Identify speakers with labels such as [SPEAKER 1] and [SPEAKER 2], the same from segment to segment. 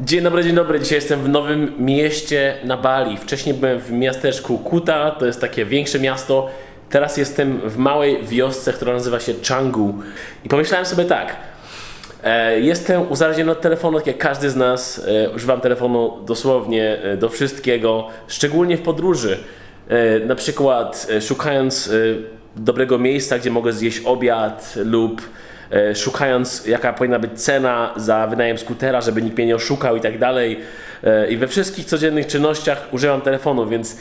[SPEAKER 1] Dzień dobry, dzień dobry. Dzisiaj jestem w nowym mieście na Bali. Wcześniej byłem w miasteczku Kuta, to jest takie większe miasto. Teraz jestem w małej wiosce, która nazywa się Canggu. I pomyślałem sobie tak. E, Jestem uzależniony od telefonu, tak jak każdy z nas. E, Używam telefonu dosłownie e, do wszystkiego, szczególnie w podróży. Na przykład szukając dobrego miejsca, gdzie mogę zjeść obiad lub szukając jaka powinna być cena za wynajem skutera, żeby nikt mnie nie oszukał i tak dalej. E, I we wszystkich codziennych czynnościach używam telefonu, więc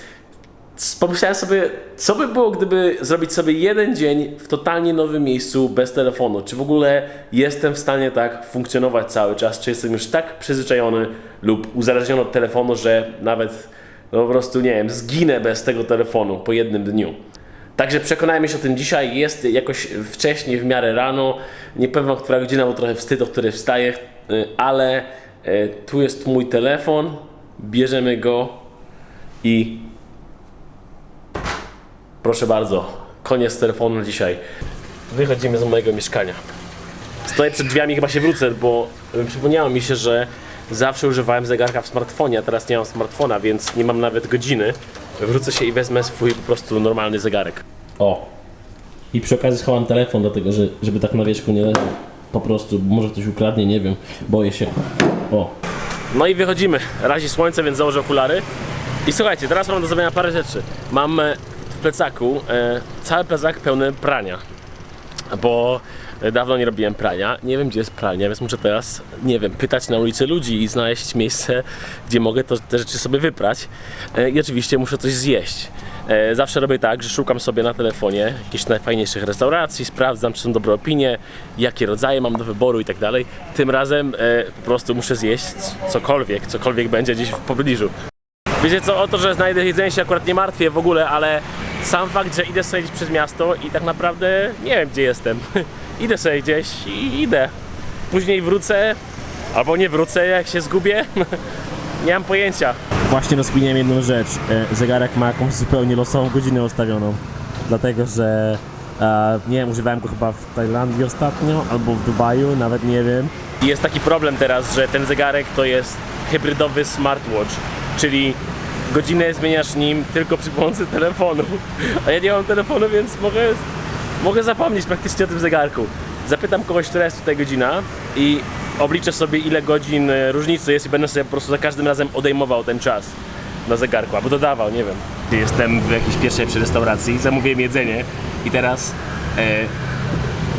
[SPEAKER 1] Pomyślałem sobie, co by było, gdyby zrobić sobie jeden dzień w totalnie nowym miejscu bez telefonu? Czy w ogóle jestem w stanie tak funkcjonować cały czas? Czy jestem już tak przyzwyczajony lub uzależniony od telefonu, że nawet no po prostu, nie wiem, zginę bez tego telefonu po jednym dniu? Także przekonajmy się o tym dzisiaj. Jest jakoś wcześniej, w miarę rano. Nie powiem która godzina, bo trochę wstyd, o której wstaję, y, ale y, tu jest mój telefon. Bierzemy go i Proszę bardzo, koniec telefonu dzisiaj. Wychodzimy z mojego mieszkania. Stoję przed drzwiami, chyba się wrócę, bo y, przypomniało mi się, że zawsze używałem zegarka w smartfonie, a teraz nie mam smartfona, więc nie mam nawet godziny. Wrócę się i wezmę swój po prostu normalny zegarek. O. I przy okazji schowam telefon, dlatego że żeby tak na wierzchu nie leżał. Po prostu, bo może ktoś ukradnie, nie wiem. Boję się. O. No i wychodzimy. Razi słońce, więc założę okulary. I słuchajcie, teraz mam do zrobienia parę rzeczy. Mam e, w plecaku e, cały plecak pełny prania, bo dawno nie robiłem prania. Nie wiem, gdzie jest pralnia, więc muszę teraz, nie wiem, pytać na ulicy ludzi i znaleźć miejsce, gdzie mogę to, te rzeczy sobie wyprać. E, I oczywiście muszę coś zjeść. E, Zawsze robię tak, że szukam sobie na telefonie jakichś najfajniejszych restauracji, sprawdzam, czy są dobre opinie, jakie rodzaje mam do wyboru i tak dalej. Tym razem e, po prostu muszę zjeść cokolwiek, cokolwiek będzie gdzieś w pobliżu. Wiecie co, o to, że znajdę jedzenie się akurat nie martwię w ogóle, ale sam fakt, że idę sobie gdzieś przez miasto i tak naprawdę nie wiem gdzie jestem. idę sobie gdzieś i idę. Później wrócę, albo nie wrócę jak się zgubię. nie mam pojęcia. Właśnie rozkminiłem jedną rzecz. E, Zegarek ma jakąś zupełnie losową godzinę ustawioną. Dlatego, że e, nie wiem, używałem go chyba w Tajlandii ostatnio, albo w Dubaju, nawet nie wiem. I jest taki problem teraz, że ten zegarek to jest hybrydowy smartwatch, czyli godzinę zmieniasz nim tylko przy pomocy telefonu. A ja nie mam telefonu, więc mogę, mogę zapomnieć praktycznie o tym zegarku. Zapytam kogoś, która jest tutaj godzina i obliczę sobie ile godzin e, różnicy jest i będę sobie po prostu za każdym razem odejmował ten czas na zegarku, albo dodawał, nie wiem. Jestem w jakiejś pierwszej przy restauracji, zamówiłem jedzenie i teraz e,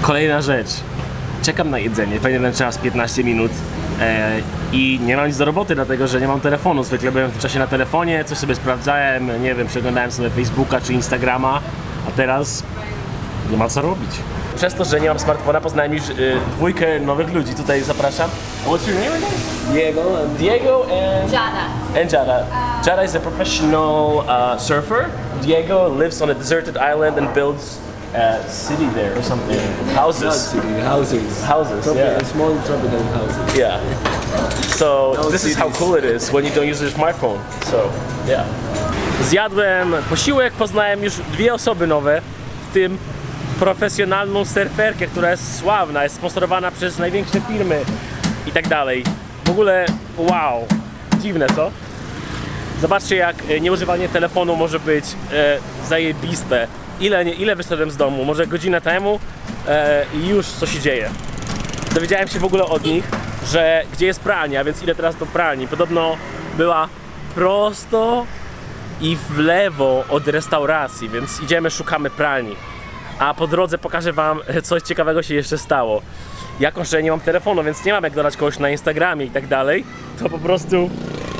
[SPEAKER 1] kolejna rzecz. Czekam na jedzenie, pewnie ten czas 15 minut i nie mam nic do roboty, dlatego że nie mam telefonu. Zwykle byłem w tym czasie na telefonie, coś sobie sprawdzałem, nie wiem, przeglądałem sobie Facebooka czy Instagrama, a teraz nie ma co robić. Przez to, że nie mam smartfona, poznałem już y, dwójkę nowych ludzi. Tutaj zapraszam. What's your name again? Diego. Diego and...
[SPEAKER 2] Jada.
[SPEAKER 1] And Jada. Jada is a professional uh, surfer. Diego lives on a deserted island and builds a city there or something.
[SPEAKER 3] Not
[SPEAKER 1] Houses.
[SPEAKER 3] city, houses.
[SPEAKER 1] Houses, yeah.
[SPEAKER 3] Small tropical houses.
[SPEAKER 1] Yeah. So
[SPEAKER 3] No
[SPEAKER 1] this is how
[SPEAKER 3] cities.
[SPEAKER 1] cool it is when you don't use your smartphone. So yeah. Zjadłem posiłek, poznałem już dwie osoby nowe, w tym profesjonalną surferkę, która jest sławna, jest sponsorowana przez największe firmy i tak dalej. W ogóle wow, dziwne co? Zobaczcie jak e, nieużywanie telefonu może być e, zajebiste. Ile, nie, ile wyszedłem z domu? Może godzinę temu e, i już co się dzieje. Dowiedziałem się w ogóle od nich, że gdzie jest pralnia, więc idę teraz do pralni. Podobno była prosto i w lewo od restauracji, więc idziemy, szukamy pralni. A po drodze pokażę wam, coś ciekawego się jeszcze stało. Jako, że nie mam telefonu, więc nie mam jak dodać kogoś na Instagramie i tak dalej, to po prostu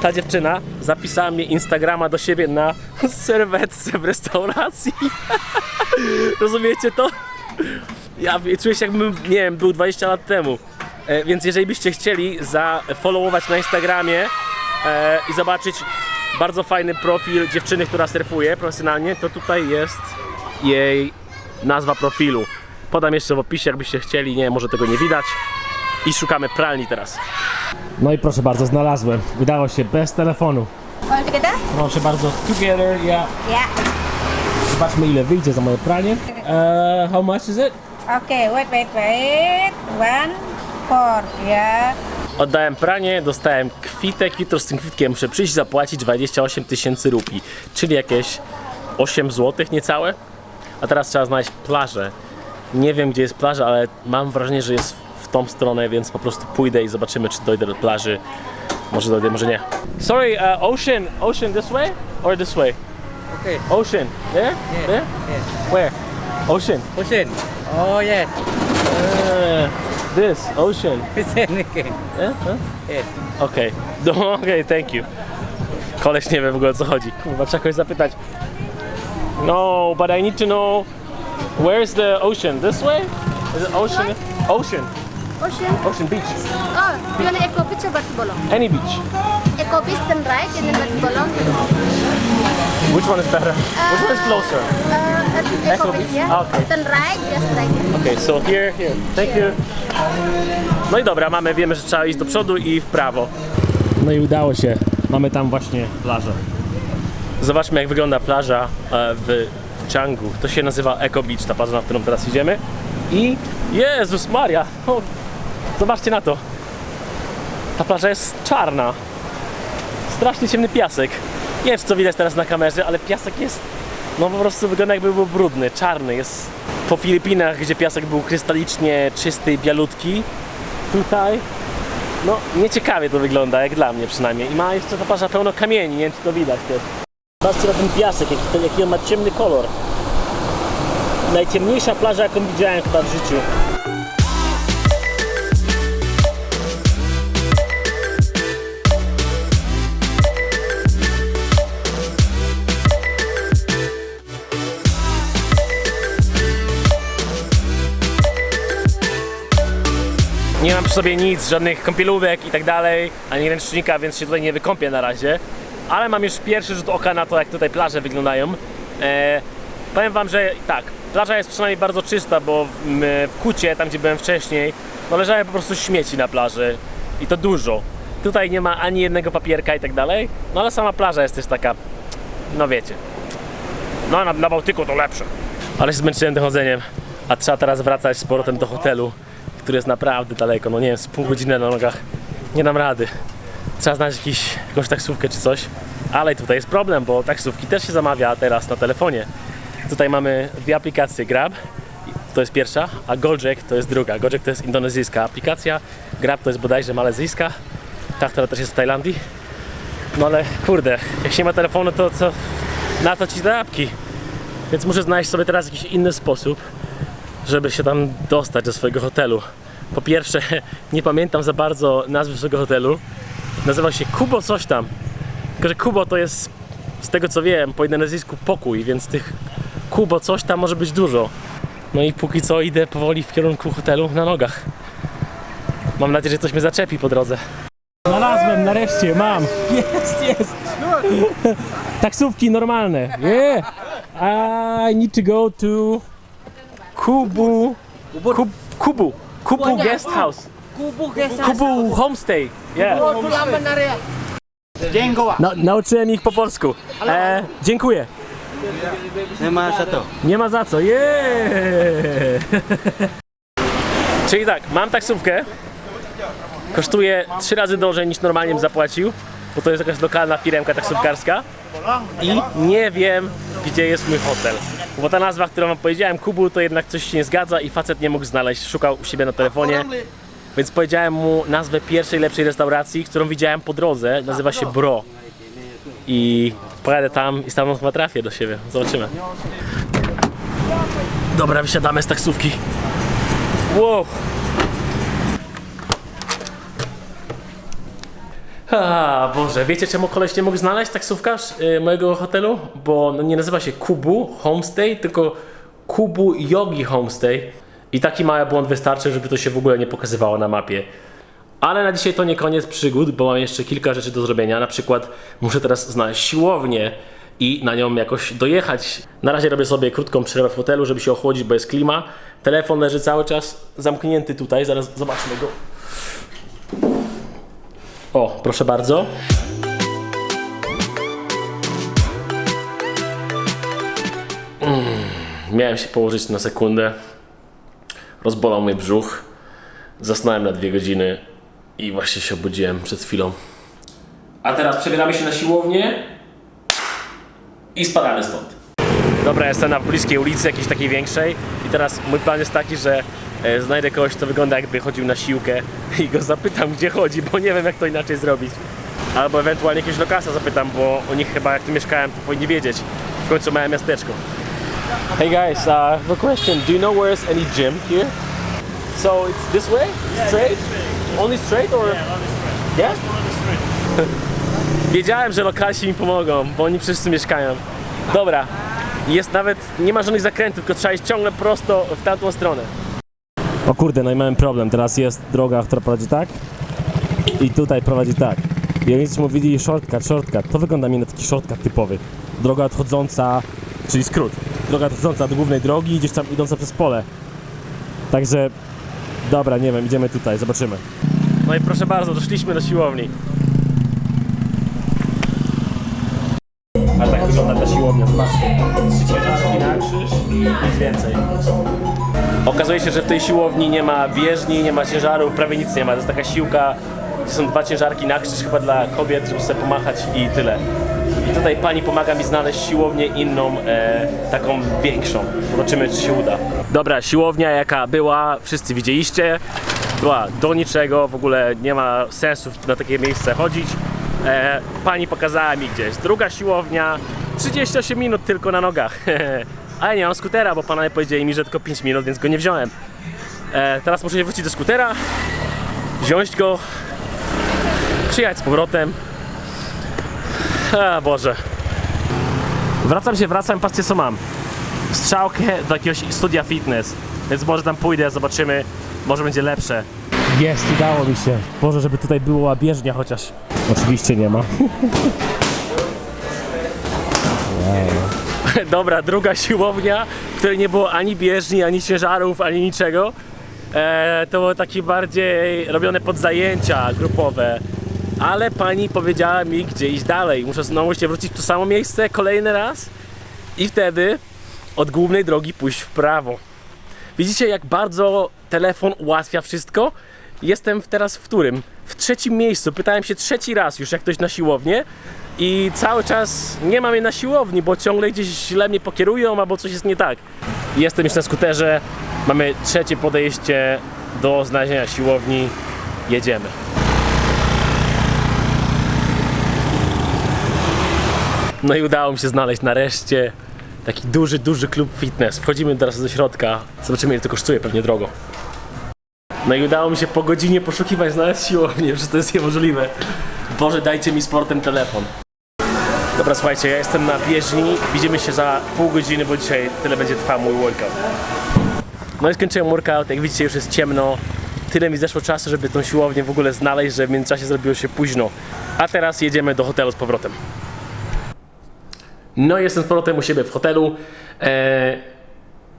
[SPEAKER 1] ta dziewczyna zapisała mnie Instagrama do siebie na serwetce w restauracji. Rozumiecie to? Ja czuję się jakbym, nie wiem, był 20 lat temu. E, więc jeżeli byście chcieli zafollowować na Instagramie e, i zobaczyć bardzo fajny profil dziewczyny, która surfuje profesjonalnie, to tutaj jest jej nazwa profilu. Podam jeszcze w opisie, jakbyście chcieli, nie, może tego nie widać. I szukamy pralni teraz. No i proszę bardzo, znalazłem. Udało się bez telefonu.
[SPEAKER 2] All together?
[SPEAKER 1] Proszę bardzo, together, yeah.
[SPEAKER 2] Yeah.
[SPEAKER 1] Zobaczmy ile wyjdzie za moje pranie. Uh, how much is it?
[SPEAKER 2] Okay, wait, wait, wait. One, four. Yeah.
[SPEAKER 1] Oddałem pranie, dostałem kwitek, jutro z tym kwitkiem muszę przyjść zapłacić 28 tysięcy rupii, czyli jakieś 8 zł niecałe. A teraz trzeba znaleźć plażę. Nie wiem gdzie jest plaża, ale mam wrażenie, że jest w tą stronę, więc po prostu pójdę i zobaczymy czy dojdę do plaży. Może dojdę, może nie. Sorry, uh, ocean, ocean this way or this way?
[SPEAKER 2] Okay.
[SPEAKER 1] Ocean, there? There?
[SPEAKER 2] Yeah.
[SPEAKER 1] Where? Ocean.
[SPEAKER 2] Ocean. Oh yes.
[SPEAKER 1] Uh, this, ocean.
[SPEAKER 2] Ocean again.
[SPEAKER 1] Yeah? Huh?
[SPEAKER 2] Yes.
[SPEAKER 1] Okej, no okej, thank you. Koleś nie wie w ogóle o co chodzi. Kurwa, trzeba kogoś zapytać. No, but I need to know where is the ocean? This way? Is it ocean? Ocean.
[SPEAKER 4] Ocean.
[SPEAKER 1] Ocean beach.
[SPEAKER 4] Oh, you want Eco Beach or Batu Bolong?
[SPEAKER 1] Any beach.
[SPEAKER 4] Eco Beach then right and then Batu Bolong.
[SPEAKER 1] Which one is better? Which one is closer?
[SPEAKER 4] Uh, Eco,
[SPEAKER 1] Eco
[SPEAKER 4] Beach,
[SPEAKER 1] Beach?
[SPEAKER 4] yeah.
[SPEAKER 1] Okay.
[SPEAKER 4] Then right, just right.
[SPEAKER 1] Okay, so here, here. Thank you. No i dobra, mamy, wiemy, że trzeba iść do przodu i w prawo. No i udało się. Mamy tam właśnie plażę. Zobaczmy jak wygląda plaża e, w Changu. To się nazywa Eco Beach, ta plaża, na którą teraz idziemy. I Jezus Maria! Zobaczcie na to. Ta plaża jest czarna. Strasznie ciemny piasek. Nie wiem, to widać teraz na kamerze, ale piasek jest no po prostu wygląda jakby był brudny, czarny. Jest po Filipinach, gdzie piasek był krystalicznie czysty i bialutki. Tutaj, no nieciekawie to wygląda, jak dla mnie przynajmniej. I ma jeszcze ta plaża pełno kamieni, nie wiem czy to widać też. Patrzcie na ten piasek, jaki, jaki on ma ciemny kolor. Najciemniejsza plaża, jaką widziałem chyba w życiu. Nie mam przy sobie nic, żadnych kąpielówek i tak dalej, ani ręcznika, więc się tutaj nie wykąpię na razie. Ale mam już pierwszy rzut oka na to, jak tutaj plaże wyglądają. E, powiem wam, że tak, plaża jest przynajmniej bardzo czysta, bo w, w Kucie, tam gdzie byłem wcześniej, no leżały po prostu śmieci na plaży. I to dużo. Tutaj nie ma ani jednego papierka i tak dalej, no ale sama plaża jest też taka, no wiecie. No na, na Bałtyku to lepsze. Ale się zmęczyłem tym chodzeniem, a trzeba teraz wracać z powrotem do hotelu który jest naprawdę daleko, no nie wiem, z pół godziny na nogach, nie dam rady. Trzeba znaleźć jakiś, jakąś taksówkę czy coś, ale tutaj jest problem, bo taksówki też się zamawia teraz na telefonie. Tutaj mamy dwie aplikacje, Grab, to jest pierwsza, a Gojek to jest druga. Gojek to jest indonezyjska aplikacja, Grab to jest bodajże malezyjska, ta, która też jest w Tajlandii. No ale kurde, jak się nie ma telefonu, to co, na to ci te apki. Więc muszę znaleźć sobie teraz jakiś inny sposób, żeby się tam dostać do swojego hotelu. Po pierwsze, nie pamiętam za bardzo nazwy swojego hotelu. Nazywa się Kubo coś tam. Tylko, że Kubo to jest, z tego co wiem, po indonezyjsku pokój, więc tych Kubo coś tam może być dużo. No i póki co idę powoli w kierunku hotelu na nogach. Mam nadzieję, że coś mnie zaczepi po drodze. Znalazłem, nareszcie, mam. Jest, jest. Taksówki normalne. Yeah. I need to go to Kubu. Kub, Kubu. Kubu Guest House. Kubu Homestay. Yeah. No, nauczyłem ich po polsku. E, dziękuję.
[SPEAKER 2] Nie ma za to.
[SPEAKER 1] Nie ma za co. Yeah. Czyli tak, mam taksówkę. Kosztuje trzy razy drożej niż normalnie bym zapłacił, bo to jest jakaś lokalna firmka taksówkarska. I nie wiem, gdzie jest mój hotel. Bo ta nazwa, którą wam powiedziałem, Kubu, to jednak coś się nie zgadza i facet nie mógł znaleźć. Szukał u siebie na telefonie. Więc powiedziałem mu nazwę pierwszej lepszej restauracji, którą widziałem po drodze. Nazywa się Bro. I pojadę tam i stamtąd chyba trafię do siebie. Zobaczymy. Dobra, wysiadamy z taksówki. Wow. A, Boże, wiecie czemu koleś nie mógł znaleźć taksówkarz y, mojego hotelu? Bo no, nie nazywa się Kubu Homestay, tylko Kubu Yogi Homestay. I taki mały błąd wystarczy, żeby to się w ogóle nie pokazywało na mapie. Ale na dzisiaj to nie koniec przygód, bo mam jeszcze kilka rzeczy do zrobienia. Na przykład muszę teraz znaleźć siłownię i na nią jakoś dojechać. Na razie robię sobie krótką przerwę w hotelu, żeby się ochłodzić, bo jest klima. Telefon leży cały czas zamknięty tutaj, zaraz zobaczmy go. O, proszę bardzo. Mm, miałem się położyć na sekundę. Rozbolał mnie brzuch. Zasnąłem na dwie godziny I właśnie się obudziłem przed chwilą. A teraz przebieramy się na siłownię i spadamy stąd. Dobra, jestem na bliskiej ulicy, jakiejś takiej większej i teraz mój plan jest taki, że znajdę kogoś, kto wygląda jakby chodził na siłkę i go zapytam, gdzie chodzi, bo nie wiem, jak to inaczej zrobić. Albo ewentualnie jakiegoś lokasa zapytam, bo oni chyba jak tu mieszkałem, to powinni wiedzieć. W końcu małe miasteczko. Hey guys, uh, I have a question. Do you know where is any gym here? So it's this way? Straight? Only straight or? Yeah? Wiedziałem, że lokalsi mi pomogą, bo oni wszyscy mieszkają. Dobra, jest nawet, nie ma żadnych zakrętów, tylko trzeba iść ciągle prosto w tamtą stronę. O kurde, no i mamy problem. Teraz jest droga, która prowadzi tak i tutaj prowadzi tak. I oni mówili shortcut, shortcut. To wygląda mi na taki shortcut typowy. Droga odchodząca, czyli skrót. Droga odchodząca od głównej drogi, gdzieś tam idąca przez pole. Także, dobra, nie wiem, idziemy tutaj, zobaczymy. No i proszę bardzo, doszliśmy do siłowni. Się, że w tej siłowni nie ma bieżni, nie ma ciężarów, prawie nic nie ma. To jest taka siłka, są dwa ciężarki na krzyż chyba dla kobiet, żeby sobie pomachać i tyle. I tutaj pani pomaga mi znaleźć siłownię inną, e, taką większą. Zobaczymy, czy się uda. Dobra, siłownia jaka była, wszyscy widzieliście. Była do niczego, w ogóle nie ma sensu na takie miejsce chodzić. E, pani pokazała mi gdzieś. Druga siłownia, 38 minut tylko na nogach. Ale nie mam skutera, bo panowie powiedzieli mi, że tylko 5 minut, więc go nie wziąłem. E, teraz muszę się wrócić do skutera, wziąć go, przyjechać z powrotem. A Boże. Wracam się, wracam, patrzcie co mam. Strzałkę do jakiegoś studia fitness, więc może tam pójdę, zobaczymy, może będzie lepsze. Jest, udało mi się. Boże, żeby tutaj była bieżnia chociaż. Oczywiście nie ma. Dobra, druga siłownia, w której nie było ani bieżni, ani ciężarów, ani niczego. E, to było takie bardziej robione pod zajęcia grupowe. Ale pani powiedziała mi, gdzie iść dalej. Muszę znowu się wrócić w to samo miejsce kolejny raz i wtedy od głównej drogi pójść w prawo. Widzicie, jak bardzo telefon ułatwia wszystko? Jestem teraz w którym? W trzecim miejscu. Pytałem się trzeci raz już, jak ktoś na siłownię. I cały czas nie mam jej na siłowni, bo ciągle gdzieś źle mnie pokierują, albo coś jest nie tak. Jestem już na skuterze. Mamy trzecie podejście do znalezienia siłowni. Jedziemy. No i udało mi się znaleźć nareszcie taki duży, duży klub fitness. Wchodzimy teraz do środka. Zobaczymy ile to kosztuje, pewnie drogo. No i udało mi się po godzinie poszukiwać znaleźć siłownię, że to jest niemożliwe. Boże, dajcie mi sportem telefon. Dobra, słuchajcie, ja jestem na bieżni. Widzimy się za pół godziny, bo dzisiaj tyle będzie trwał mój workout. No i skończyłem workout, jak widzicie już jest ciemno. Tyle mi zeszło czasu, żeby tą siłownię w ogóle znaleźć, że w międzyczasie zrobiło się późno. A teraz jedziemy do hotelu z powrotem. No i jestem z powrotem u siebie w hotelu. E,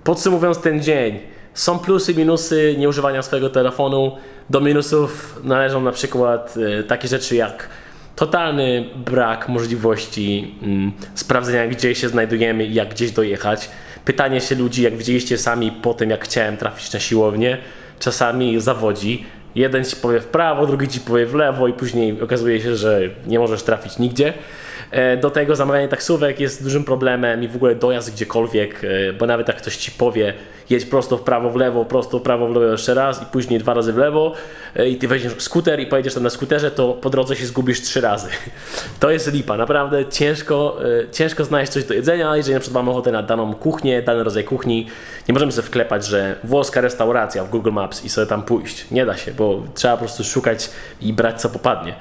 [SPEAKER 1] podsumowując ten dzień, są plusy, minusy nieużywania swojego telefonu. Do minusów należą na przykład e, takie rzeczy jak totalny brak możliwości mm, sprawdzenia, gdzie się znajdujemy i jak gdzieś dojechać. Pytanie się ludzi, jak widzieliście sami po tym, jak chciałem trafić na siłownię, czasami zawodzi. Jeden ci powie w prawo, drugi ci powie w lewo i później okazuje się, że nie możesz trafić nigdzie. E, Do tego zamawianie taksówek jest dużym problemem i w ogóle dojazd gdziekolwiek, e, bo nawet jak ktoś ci powie jedź prosto w prawo, w lewo, prosto w prawo, w lewo jeszcze raz i później dwa razy w lewo e, i ty weźmiesz skuter i pojedziesz tam na skuterze, to po drodze się zgubisz trzy razy. To jest lipa, naprawdę ciężko, e, ciężko znaleźć coś do jedzenia, jeżeli na przykład mamy ochotę na daną kuchnię, dany rodzaj kuchni, nie możemy sobie wklepać, że włoska restauracja w Google Maps i sobie tam pójść. Nie da się, bo trzeba po prostu szukać i brać co popadnie.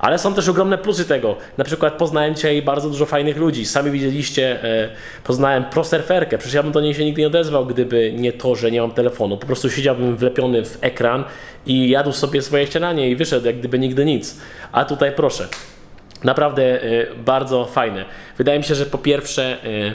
[SPEAKER 1] Ale są też ogromne plusy tego. Na przykład poznałem dzisiaj bardzo dużo fajnych ludzi. Sami widzieliście, e, poznałem prosurferkę. Przecież ja bym do niej się nigdy nie odezwał, gdyby nie to, że nie mam telefonu. Po prostu siedziałbym wlepiony w ekran i jadł sobie swoje śniadanie i wyszedł jak gdyby nigdy nic. A tutaj proszę. Naprawdę e, bardzo fajne. Wydaje mi się, że po pierwsze e,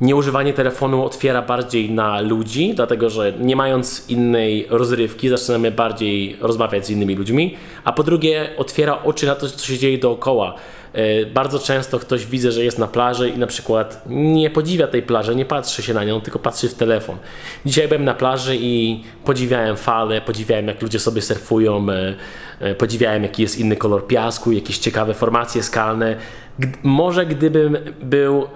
[SPEAKER 1] nieużywanie telefonu otwiera bardziej na ludzi, dlatego że nie mając innej rozrywki, zaczynamy bardziej rozmawiać z innymi ludźmi, a po drugie otwiera oczy na to, co się dzieje dookoła. E, Bardzo często ktoś widzę, że jest na plaży i na przykład nie podziwia tej plaży, nie patrzy się na nią, tylko patrzy w telefon. Dzisiaj byłem na plaży i podziwiałem fale, podziwiałem jak ludzie sobie surfują, e, e, podziwiałem jaki jest inny kolor piasku, jakieś ciekawe formacje skalne. Może gdybym był e,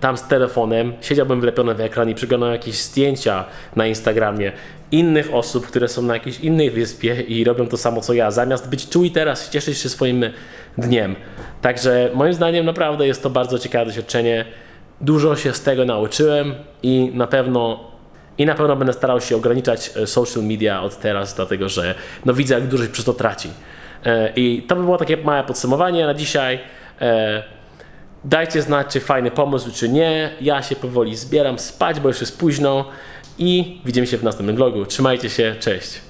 [SPEAKER 1] tam z telefonem, siedziałbym wlepiony w ekran i przeglądał jakieś zdjęcia na Instagramie innych osób, które są na jakiejś innej wyspie i robią to samo co ja, zamiast być tu i teraz, cieszyć się swoim dniem. Także moim zdaniem naprawdę jest to bardzo ciekawe doświadczenie. Dużo się z tego nauczyłem i na pewno i na pewno będę starał się ograniczać e, social media od teraz, dlatego że no widzę, jak dużo się przez to traci. E, I to by było takie małe podsumowanie na dzisiaj. E, Dajcie znać, czy fajny pomysł, czy nie. Ja się powoli zbieram spać, bo już jest późno. I widzimy się w następnym vlogu. Trzymajcie się, cześć.